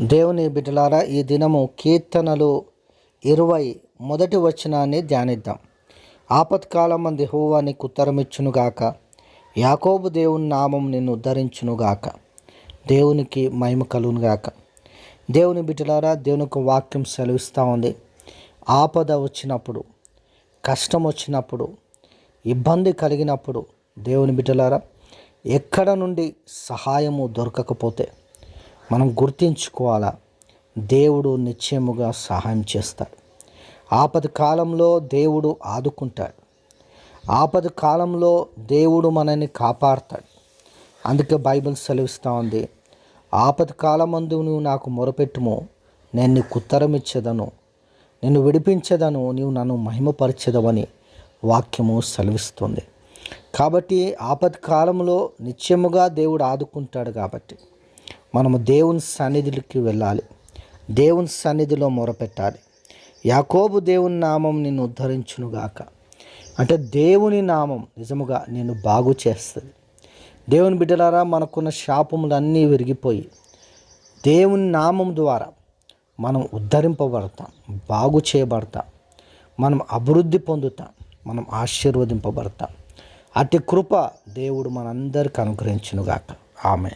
దేవుని బిడ్డలారా ఈ దినము కీర్తనలు ఇరవై మొదటి వచనాన్ని ధ్యానిద్దాం. ఆపత్కాలం మంది హోవా నీకు ఉత్తరమిచ్చునుగాక యాకోబు దేవుని నామం నిన్ను ఉద్ధరించునుగాక. దేవునికి మహిమ కలుగునుగాక. దేవుని బిడ్డలారా దేవునికి వాక్యం సెలవిస్తూ ఉంది. ఆపద వచ్చినప్పుడు కష్టం వచ్చినప్పుడు ఇబ్బంది కలిగినప్పుడు దేవుని బిడ్డలారా ఎక్కడ నుండి సహాయము దొరకకపోతే మనం గుర్తించుకోవాలా? దేవుడు నిశ్చయముగా సహాయం చేస్తాడు. ఆపద కాలంలో దేవుడు ఆదుకుంటాడు. ఆపద కాలంలో దేవుడు మనల్ని కాపాడుతాడు. అందుకే బైబిల్ సెలవిస్తూ ఉంది ఆపద కాలమందు నువ్వు నాకు మొరపెట్టుము. నేను నీకు ఉత్తరం ఇచ్చేదను నిన్ను విడిపించేదను. నీవు నన్ను మహిమపరిచేదవని వాక్యము సెలవిస్తుంది. కాబట్టి ఆపద కాలంలో నిత్యముగా దేవుడు ఆదుకుంటాడు కాబట్టి మనము దేవుని సన్నిధికి వెళ్ళాలి. దేవుని సన్నిధిలో మొరపెట్టాలి. యాకోబు దేవుని నామం నిన్ను ఉద్ధరించునుగాక అంటే దేవుని నామం నిజముగా నేను బాగు చేస్తుంది. దేవుని బిడ్డలారా మనకున్న శాపములన్నీ విరిగిపోయి దేవుని నామం ద్వారా మనం ఉద్ధరింపబడతాం బాగు చేయబడతాం మనం అభివృద్ధి పొందుతాం మనం ఆశీర్వదింపబడతాం. అతి కృప దేవుడు మనందరికి అనుగ్రహించునుగాక ఆమె